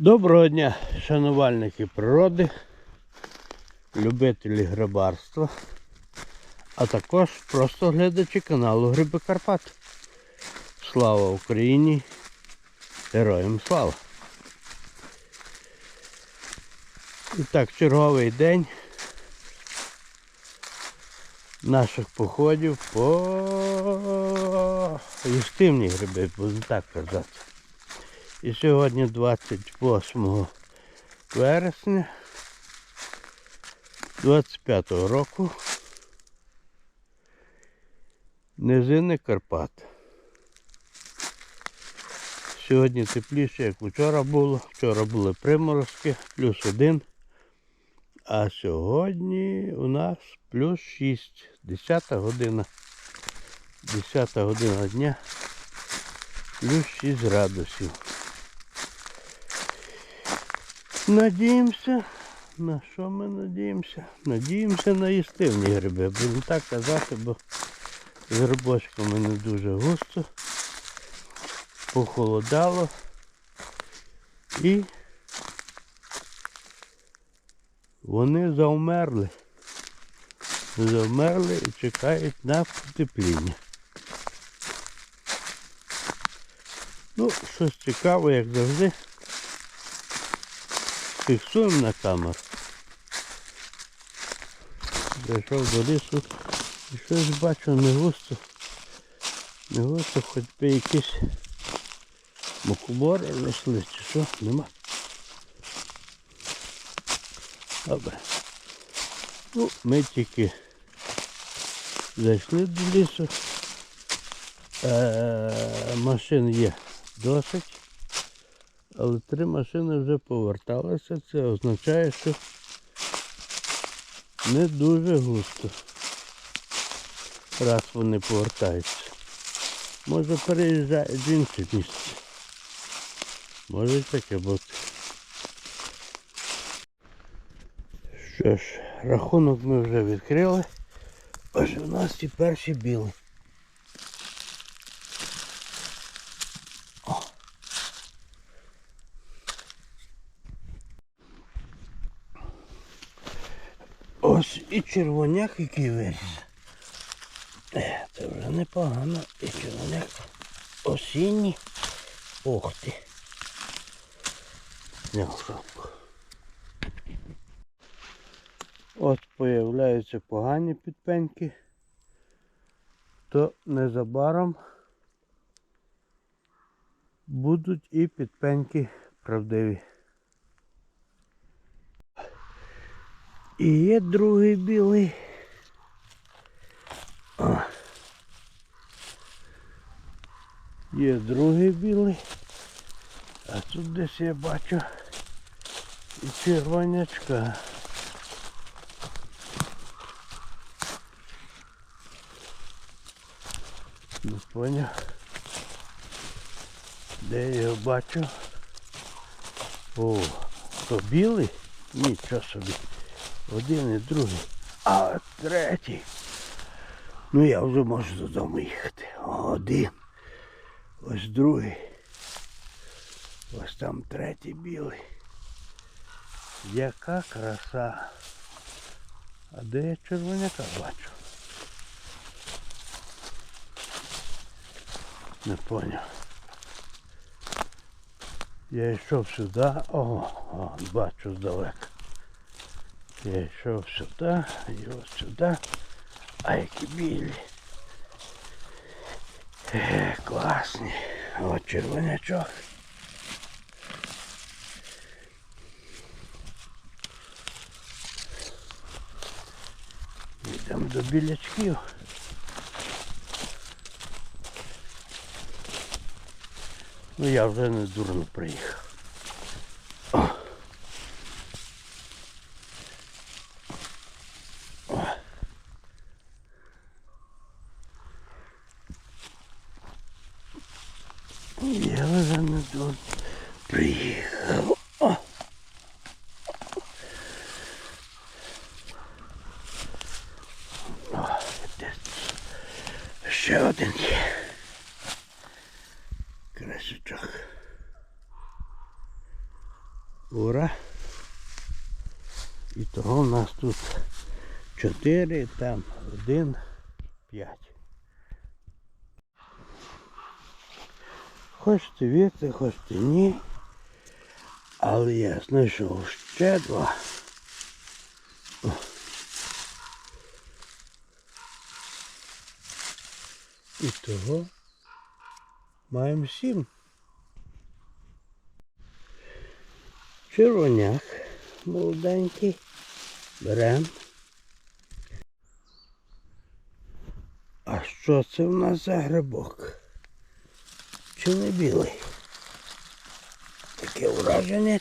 Доброго дня, шанувальники природи, любителі грибарства, а також просто глядачі каналу Гриби Карпат. Слава Україні! Героям слава! І так, черговий день наших походів по їстивні гриби, будемо так казати. І сьогодні 28 вересня 25 року. Низини Карпат. Сьогодні тепліше, як вчора було. Вчора були приморозки, плюс один. А сьогодні у нас плюс 6. 10 година. 10 година дня. Плюс 6 градусів. Надіємося. На що ми надіємося? Надіємося на їстивні гриби. Будемо так казати, бо з грибочками не дуже густо. Похолодало. І вони завмерли. Завмерли і чекають на потепління. Ну, щось цікаве, як завжди. Фіксуємо на камеру. Зайшов до лісу і щось бачу не густо. Не густо хоч би якісь мухобори знайшли чи що, нема. Добре. Ну, ми тільки зайшли до лісу. Е, машин є досить. Але три машини вже поверталися. Це означає, що не дуже густо. Раз вони повертаються. Може переїжджають в інше місце. Може і таке бути. Що ж, рахунок ми вже відкрили. Ось у нас ті перші білі. Ось і червоняк, який виріс. Е, Це вже непогано. І червоняк осінній. Ох ти. От появляються погані підпеньки, то незабаром будуть і підпеньки правдиві. І є другий білий. О. Є другий білий. А тут десь я бачу і червонячка. Не поняв. Де я його бачу? О, то білий? Нічого собі. Один і другий. А третій. Ну я вже можу додому їхати. Один. Ось другий. Ось там третій білий. Яка краса. А де я червоняка бачу? Не поняв. Я йшов сюди. О, о бачу здалека. Я йшов сюди, ось сюди. А які білі. Е, класні. От червонячок. Йдемо до білячків. Ну я вже не дурно приїхав. Я вже не дурно приїхав. Ще один є. Красючок. Ура. І того в нас тут 4, там 1, 5. Хочете вірте, хочете ні. Але я знайшов ще два. І того маємо сім. Червоняк молоденький. Берем. А що це в нас за грибок? Чи не білий? Таке враження,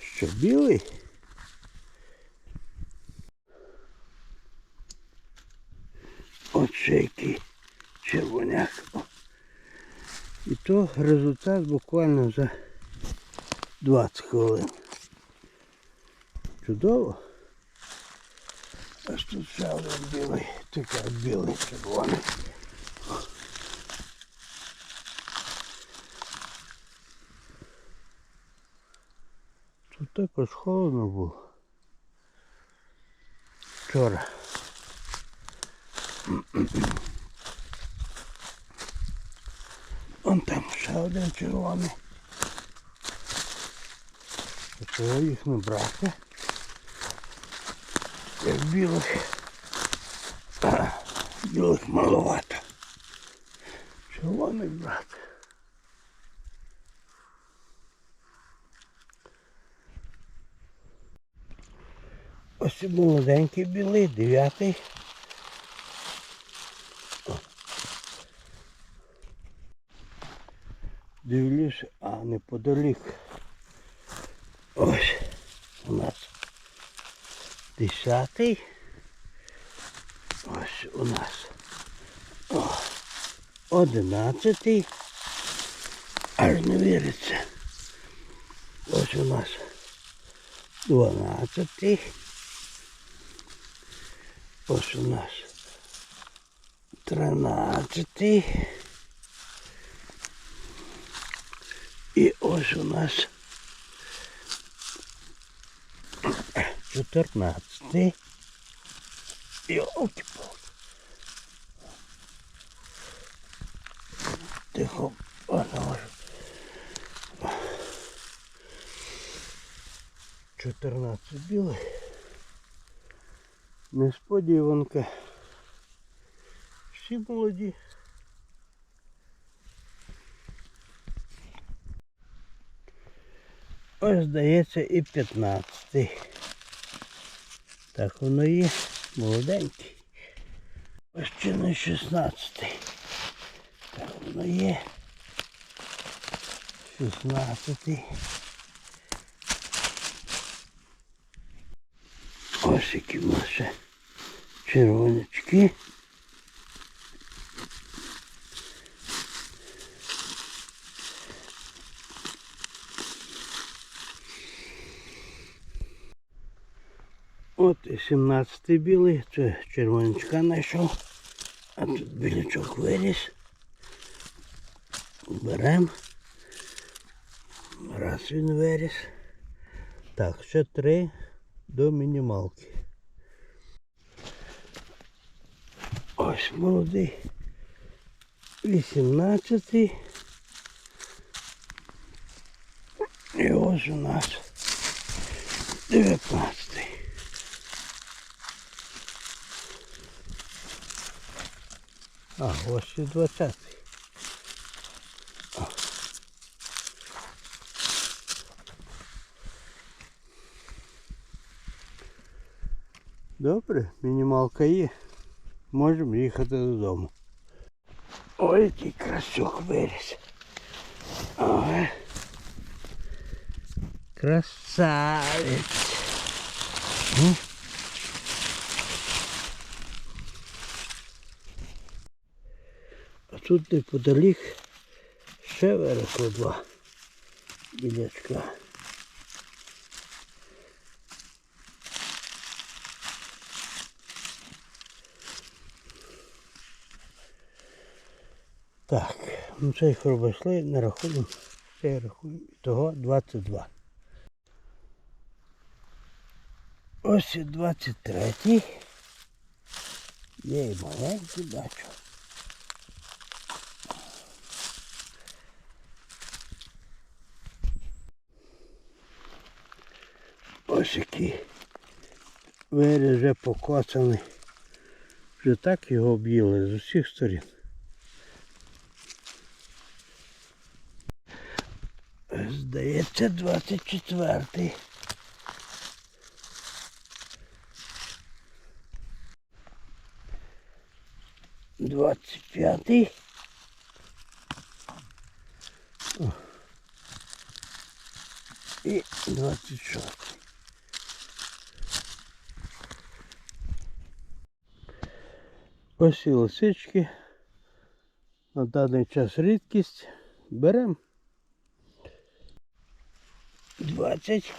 що білий. От ще який червоняк. І то результат буквально за 20 хвилин. Чудово. Аж тут ще білий, тільки білий червоний. Тут також холодно було. Вчора. Вон там ще один червоний. Чого їх не брати? Як білих. Білих маловато. Червоний брати. Ось і молоденький білий, дев'ятий. Дивлюсь, а неподалік. Ось у нас десятий. Ось у нас о, одинадцятий. Аж не віриться. Ось у нас дванадцятий. Ось у нас тринадцятий. І ось у нас чотирнадцятий. Йолки палки Тихо, воно може. Чотирнадцять білих. Несподіванка. Всі молоді. Ось здається і 15. Так воно є. Молоденький. Ось чи не 16. Так воно є. 16. Які в нас ще червонячки. От і 17-й білий, це червонячка знайшов. А тут білячок виріс. Берем. Раз він виріс. Так, ще три до мінімалки. Ось молодий. 18-й. І ось у нас 19-й. А, ось і 20. Добре, мінімалка є. Можемо їхати додому. Ой, який красок виріс. Ой. Красавець. М? А тут неподалік ще виросло два білячка. Так, ну цей хробослей не рахуємо. Цей рахуємо. Того 22. Ось і 23-й. Є і маленький бачу. Ось який виріз вже покоцаний. Вже так його об'їли з усіх сторін. Здається, 24-й. Двадцять п'ятий. І двадцять шостий. Ось і лисички. На даний час рідкість. Беремо. Двадцять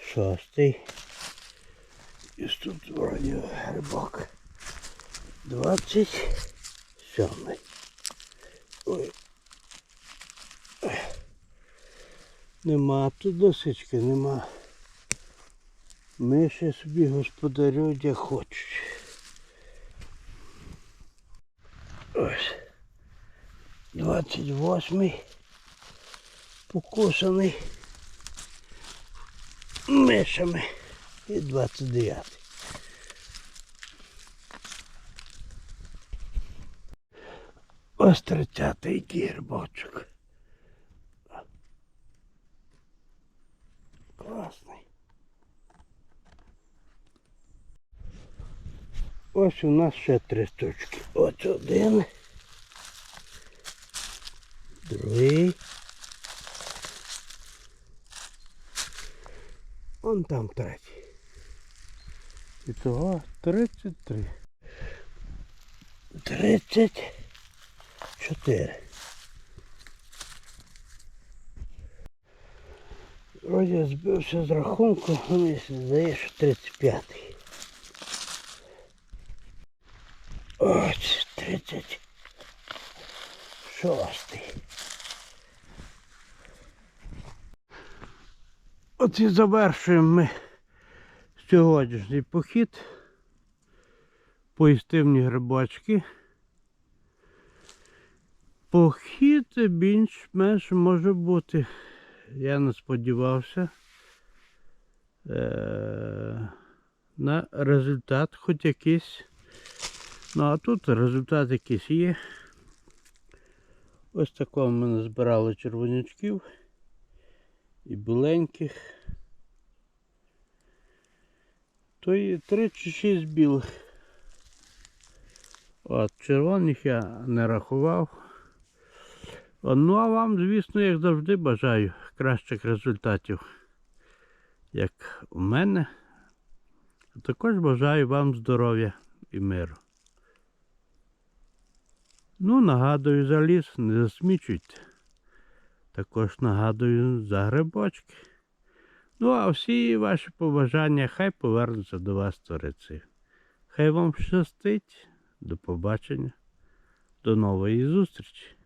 шостий. І тут вроді грибок. Двадцять сьомий. Ой. Ой. Нема тут досички, нема. Ми ще собі господарюють як хочуть. Ось. 28 покусаний мишами і 29. Ось 30-й гірбочок. Класний. Ось у нас ще три штучки. Ось один. Другий. Он там третій. І того 33. 34. Вроді я збився з рахунку, але мені здається, що 35. Ось 36. От і завершуємо ми сьогоднішній похід по істивні грибочки. Похід більш-менш може бути. Я не сподівався е- на результат хоч якийсь. Ну а тут результат якийсь є. Ось такого ми назбирали червонячків і біленьких. То є 3 чи 6 білих. От, червоних я не рахував. От, Ну а вам, звісно, як завжди бажаю кращих результатів, як у мене. А також бажаю вам здоров'я і миру. Ну, нагадую за ліс, не засмічуйте. Також нагадую за грибочки. Ну, а всі ваші побажання хай повернуться до вас твореці. Хай вам щастить. До побачення. До нової зустрічі.